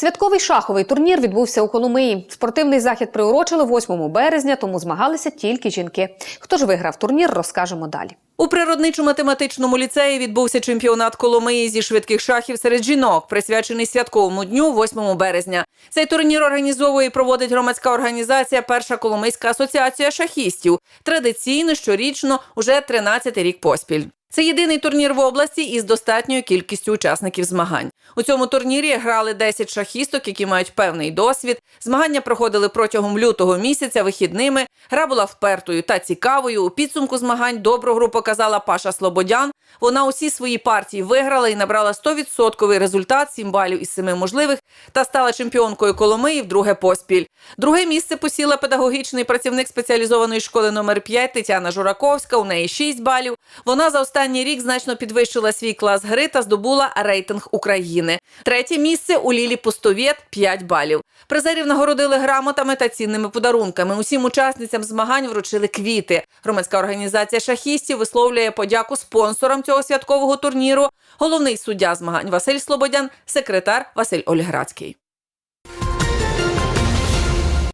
Святковий шаховий турнір відбувся у Коломиї. Спортивний захід приурочили 8 березня, тому змагалися тільки жінки. Хто ж виграв турнір, розкажемо далі. У природничо-математичному ліцеї відбувся чемпіонат Коломиї зі швидких шахів серед жінок, присвячений святковому дню 8 березня. Цей турнір організовує і проводить громадська організація Перша Коломийська асоціація шахістів. Традиційно щорічно уже 13-й рік поспіль. Це єдиний турнір в області із достатньою кількістю учасників змагань. У цьому турнірі грали 10 шахісток, які мають певний досвід. Змагання проходили протягом лютого місяця вихідними. Гра була впертою та цікавою. У підсумку змагань добру гру показала Паша Слободян. Вона усі свої партії виграла і набрала 100% результат 7 балів із 7 можливих та стала чемпіонкою Коломиї вдруге поспіль. Друге місце посіла педагогічний працівник спеціалізованої школи номер 5 Тетяна Жураковська. У неї 6 балів. Вона за останній рік значно підвищила свій клас гри та здобула рейтинг України. Третє місце у Лілі Пустовєт 5 балів. Призерів нагородили грамотами та цінними подарунками. Усім учасницям змагань вручили квіти. Громадська організація шахістів висловлює подяку спонсорам цього святкового турніру. Головний суддя змагань Василь Слободян, секретар Василь Ольградський.